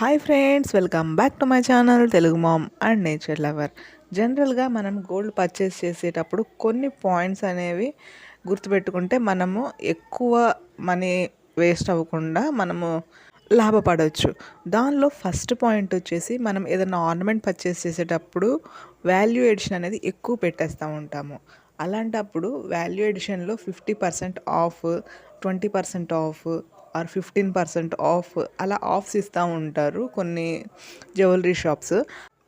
Hi friends welcome back to my channel Telugu mom and nature lover. జనరల్గా మనం gold purchase చేసేటప్పుడు కొన్ని points అనేవి గుర్తుపెట్టుకుంటే మనము ఎక్కువ మనీ వేస్ట్ అవ్వకుండా మనము లాభపడవచ్చు. దానిలో ఫస్ట్ పాయింట్ వచ్చేసి మనం ఏదైనా ఆర్నమెంట్ పర్చేస్ చేసేటప్పుడు వాల్యూ ఎడిషన్ అనేది ఎక్కువ పెట్టేస్తూ ఉంటాము. అలాంటప్పుడు value ఎడిషన్లో fifty percent off twenty percent off or fifteen percent off అలా ఆఫ్స్ ఇస్తూ ఉంటారు కొన్ని జ్యువెలరీ షాప్స్.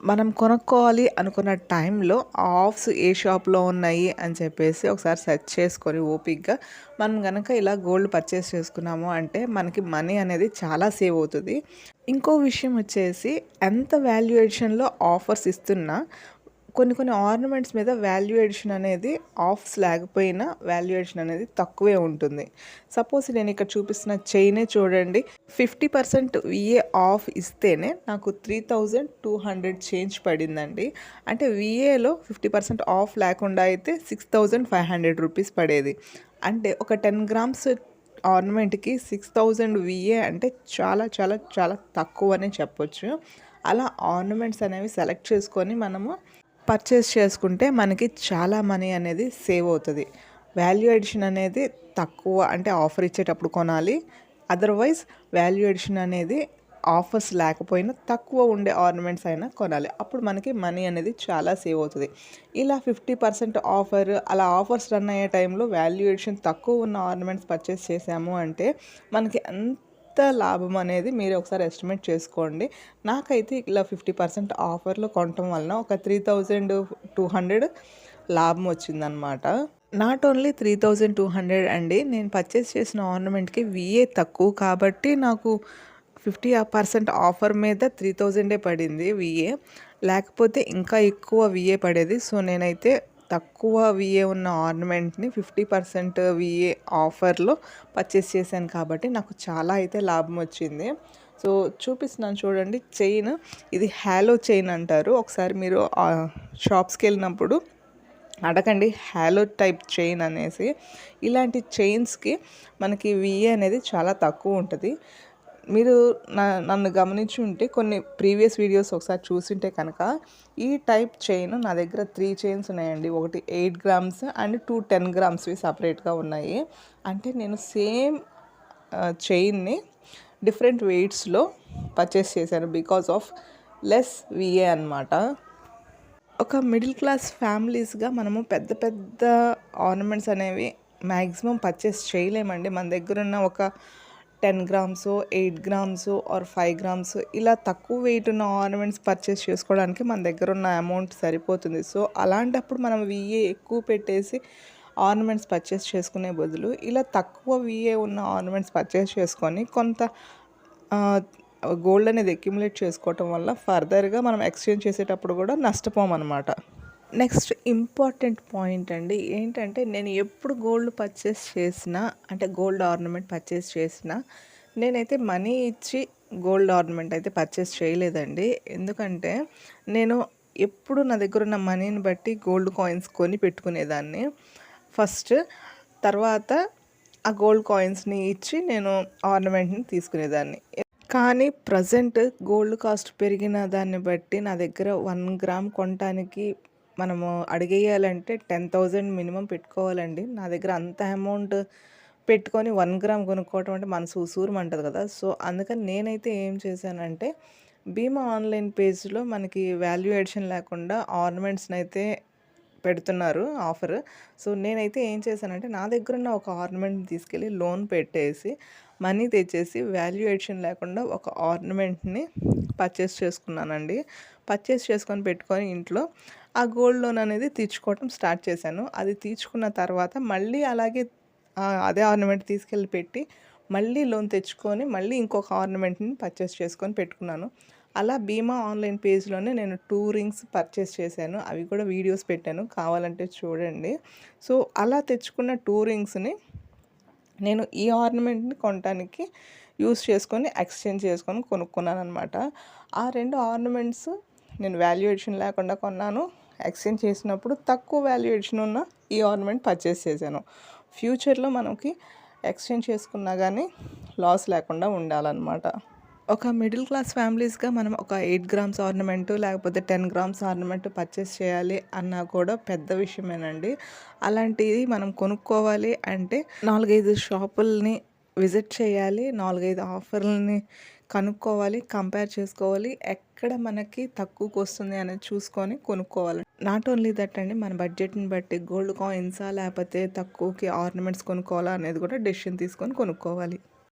మనం కొనుక్కోవాలి అనుకున్న టైంలో ఆఫ్స్ ఏ షాప్లో ఉన్నాయి అని చెప్పేసి ఒకసారి సెర్చ్ చేసుకొని ఓపిక్గా మనం కనుక ఇలా గోల్డ్ పర్చేస్ చేసుకున్నాము అంటే మనకి మనీ అనేది చాలా సేవ్ అవుతుంది. ఇంకో విషయం వచ్చేసి ఎంత వాల్యుయేషన్లో ఆఫర్స్ ఇస్తున్నా కొన్ని కొన్ని ఆర్నమెంట్స్ మీద వాల్యుయేషన్ అనేది ఆఫ్స్ లేకపోయినా వాల్యుయేషన్ అనేది తక్కువే ఉంటుంది. సపోజ్ నేను ఇక్కడ చూపిస్తున్న చైనే చూడండి. ఫిఫ్టీ పర్సెంట్ విఏ ఆఫ్ ఇస్తేనే నాకు three thousand two hundred change పడిందండి. అంటే విఏలో ఫిఫ్టీ పర్సెంట్ ఆఫ్ లేకుండా అయితే six thousand five hundred rupees పడేది. అంటే ఒక టెన్ గ్రామ్స్ ఆర్నమెంట్కి సిక్స్ థౌజండ్ విఏ అంటే చాలా చాలా చాలా తక్కువనే చెప్పొచ్చు. అలా ఆర్నమెంట్స్ అనేవి సెలెక్ట్ చేసుకొని మనము పర్చేస్ చేసుకుంటే మనకి చాలా మనీ అనేది సేవ్ అవుతుంది. వాల్యూ ఎడిషన్ అనేది తక్కువ అంటే ఆఫర్ ఇచ్చేటప్పుడు కొనాలి. అదర్వైజ్ వాల్యూ ఎడిషన్ అనేది ఆఫర్స్ లేకపోయినా తక్కువ ఉండే ఆర్నమెంట్స్ అయినా కొనాలి. అప్పుడు మనకి మనీ అనేది చాలా సేవ్ అవుతుంది. ఇలా ఫిఫ్టీ పర్సెంట్ ఆఫర్ అలా ఆఫర్స్ రన్ అయ్యే టైంలో వాల్యూ ఎడిషన్ తక్కువ ఉన్న ఆర్నమెంట్స్ పర్చేస్ చేసాము అంటే మనకి అంత ఎంత లాభం అనేది మీరు ఒకసారి ఎస్టిమేట్ చేసుకోండి. నాకైతే ఇలా ఫిఫ్టీ పర్సెంట్ ఆఫర్లో కొనటం వలన ఒక త్రీ థౌజండ్ టూ హండ్రెడ్ లాభం వచ్చిందనమాట not only three thousand two hundred అండి నేను పర్చేస్ చేసిన ఆర్నమెంట్కి విఏ తక్కువ కాబట్టి నాకు ఫిఫ్టీ పర్సెంట్ ఆఫర్ మీద త్రీ థౌజండే పడింది విఏ. లేకపోతే ఇంకా ఎక్కువ విఏ పడేది. సో నేనైతే తక్కువ విఏ ఉన్న ఆర్నమెంట్ని ఫిఫ్టీ పర్సెంట్ విఏ ఆఫర్లో పర్చేస్ చేశాను కాబట్టి నాకు చాలా అయితే లాభం వచ్చింది. సో చూపిస్తున్నాను చూడండి చైన్. ఇది హ్యాలో చైన్ అంటారు. ఒకసారి మీరు షాప్స్కి వెళ్ళినప్పుడు అడగండి హ్యాలో టైప్ చైన్ అనేసి. ఇలాంటి చైన్స్కి మనకి విఏ అనేది చాలా తక్కువ ఉంటుంది. మీరు నన్ను గమనించి ఉంటే కొన్ని ప్రీవియస్ వీడియోస్ ఒకసారి చూసింటే కనుక ఈ టైప్ చైన్ నా దగ్గర త్రీ చైన్స్ ఉన్నాయండి. ఒకటి eight grams and two ten గ్రామ్స్వి సపరేట్గా ఉన్నాయి. అంటే నేను సేమ్ చైన్ని డిఫరెంట్ వెయిట్స్లో పర్చేస్ చేశాను బికాస్ ఆఫ్ లెస్ విఏ అనమాట ఒక మిడిల్ క్లాస్ ఫ్యామిలీస్గా మనము పెద్ద పెద్ద ఆర్నమెంట్స్ అనేవి మ్యాక్సిమం పర్చేస్ చేయలేమండి. మన దగ్గర ఉన్న ఒక ten grams eight grams or five grams ఇలా తక్కువ వెయిట్ ఉన్న ఆర్నమెంట్స్ పర్చేస్ చేసుకోవడానికి మన దగ్గర ఉన్న అమౌంట్ సరిపోతుంది. సో అలాంటప్పుడు మనం విఏ ఎక్కువ పెట్టేసి ఆర్నమెంట్స్ పర్చేస్ చేసుకునే బదులు ఇలా తక్కువ విఏ ఉన్న ఆర్నమెంట్స్ పర్చేస్ చేసుకొని కొంత గోల్డ్ అనేది అక్యుములేట్ చేసుకోవటం వల్ల ఫర్దర్గా మనం ఎక్స్చేంజ్ చేసేటప్పుడు కూడా నష్టపోమన్నమాట నెక్స్ట్ ఇంపార్టెంట్ పాయింట్ అండి. ఏంటంటే నేను ఎప్పుడు గోల్డ్ పర్చేస్ చేసినా అంటే గోల్డ్ ఆర్నమెంట్ పర్చేస్ చేసినా నేనైతే మనీ ఇచ్చి గోల్డ్ ఆర్నమెంట్ అయితే పర్చేస్ చేయలేదండి. ఎందుకంటే నేను ఎప్పుడు నా దగ్గర ఉన్న మనీని బట్టి గోల్డ్ కాయిన్స్ కొని పెట్టుకునేదాన్ని. ఫస్ట్ తర్వాత ఆ గోల్డ్ కాయిన్స్ని ఇచ్చి నేను ఆర్నమెంట్ని తీసుకునేదాన్ని. కానీ ప్రజెంట్ గోల్డ్ కాస్ట్ పెరిగిన దాన్ని బట్టి నా దగ్గర వన్ గ్రామ్ కొనటానికి మనము అడిగేయాలంటే టెన్ థౌజండ్ మినిమం పెట్టుకోవాలండి. నా దగ్గర అంత అమౌంట్ పెట్టుకొని వన్ గ్రామ్ కొనుక్కోవటం అంటే మనసు ఉసూరమంటుంది కదా. సో అందుకని నేనైతే ఏం చేశానంటే భీమా ఆన్లైన్ పేజ్లో మనకి వాల్యూ ఎడిషన్ లేకుండా ఆర్నమెంట్స్ని అయితే పెడుతున్నారు ఆఫర్. సో నేనైతే ఏం చేశానంటే నా దగ్గర ఉన్న ఒక ఆర్నమెంట్ని తీసుకెళ్ళి లోన్ పెట్టేసి మనీ తెచ్చేసి వాల్యూ ఎడిషన్ లేకుండా ఒక ఆర్నమెంట్ని పర్చేస్ చేసుకున్నానండి. పర్చేస్ చేసుకొని పెట్టుకొని ఇంట్లో ఆ గోల్డ్ లోన్ అనేది తీర్చుకోవటం స్టార్ట్ చేశాను. అది తీర్చుకున్న తర్వాత మళ్ళీ అలాగే అదే ఆర్నమెంట్ తీసుకెళ్ళి పెట్టి మళ్ళీ లోన్ తెచ్చుకొని మళ్ళీ ఇంకొక ఆర్నమెంట్ని పర్చేస్ చేసుకొని పెట్టుకున్నాను. అలా బీమా ఆన్లైన్ పేజ్లోనే నేను టూ రింగ్స్ పర్చేస్ చేశాను. అవి కూడా వీడియోస్ పెట్టాను. కావాలంటే చూడండి. సో అలా తెచ్చుకున్న టూ రింగ్స్ని నేను ఈ ఆర్నమెంట్ని కొనడానికి యూస్ చేసుకొని ఎక్స్చేంజ్ చేసుకొని కొనుక్కున్నాను అనమాట ఆ రెండు ఆర్నమెంట్స్ నేను వాల్యుయేషన్ లేకుండా కొన్నాను. ఎక్స్చేంజ్ చేసినప్పుడు తక్కువ వాల్యుయేషన్ ఉన్న ఈ ఆర్నమెంట్ పర్చేస్ చేశాను. ఫ్యూచర్లో మనకి ఎక్స్చేంజ్ చేసుకున్నా కానీ లాస్ లేకుండా ఉండాలన్నమాట. ఒక మిడిల్ క్లాస్ ఫ్యామిలీస్గా మనం ఒక ఎయిట్ గ్రామ్స్ ఆర్నమెంట్ లేకపోతే టెన్ గ్రామ్స్ ఆర్నమెంట్ పర్చేస్ చేయాలి అన్నా కూడా పెద్ద విషయమేనండి. అలాంటిది మనం కొనుక్కోవాలి అంటే నాలుగైదు షాపుల్ని విజిట్ చేయాలి నాలుగైదు ఆఫర్లని కనుక్కోవాలి కంపేర్ చేసుకోవాలి ఎక్కడ మనకి తక్కువకి వస్తుంది అనేది చూసుకొని కొనుక్కోవాలి. నాట్ ఓన్లీ దట్ అండి మన బడ్జెట్ని బట్టి గోల్డ్ కాయిన్సా లేకపోతే తక్కువకి ఆర్నమెంట్స్ కొనుక్కోవాలా అనేది కూడా డెసిషన్ తీసుకొని కొనుక్కోవాలి.